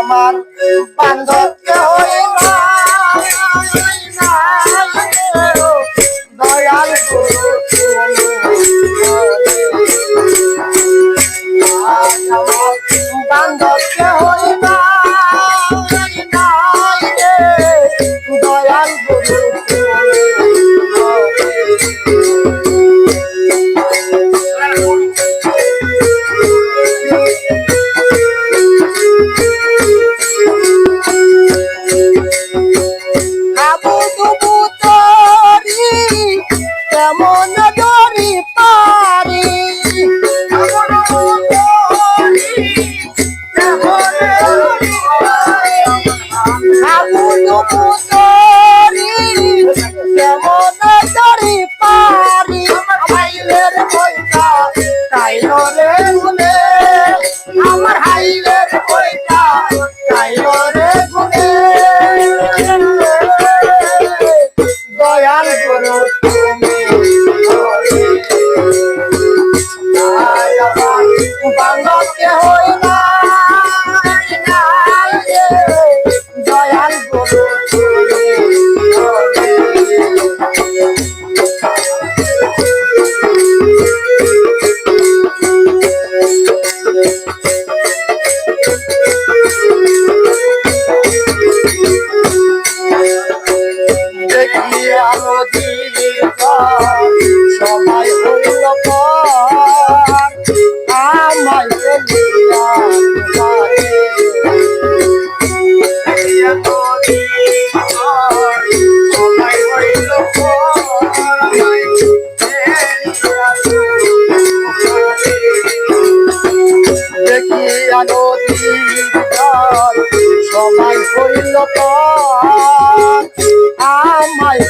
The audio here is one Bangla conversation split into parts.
আমার বান্ধব মায়া নদীর সময় হইল আমায়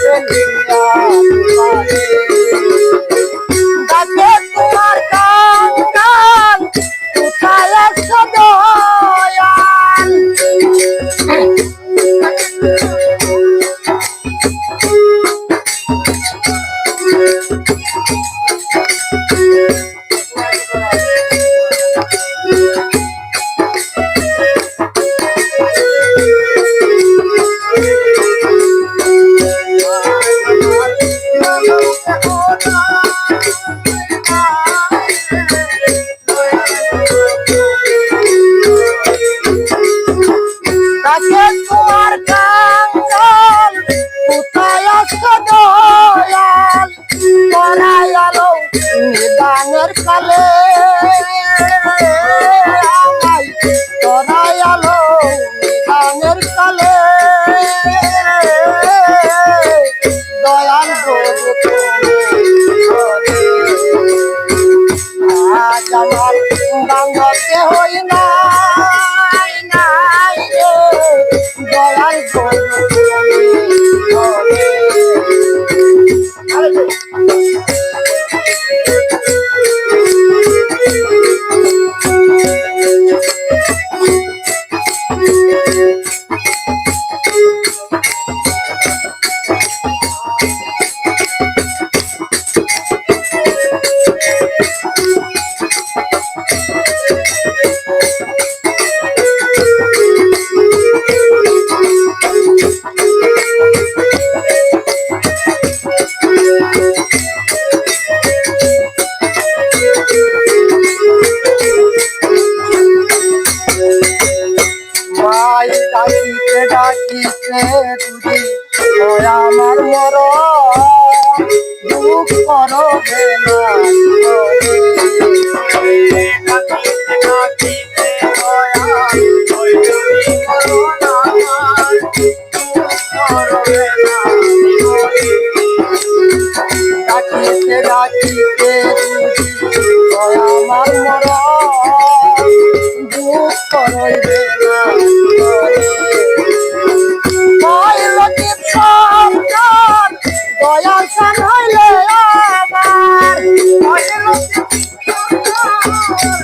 বন্যনায় আলো নিদানের কালে। তরায় আলো নিদানের কালে। দয়াল আজ আমার বাংলা আছে তুমি আমার মর দুঃখ করবে না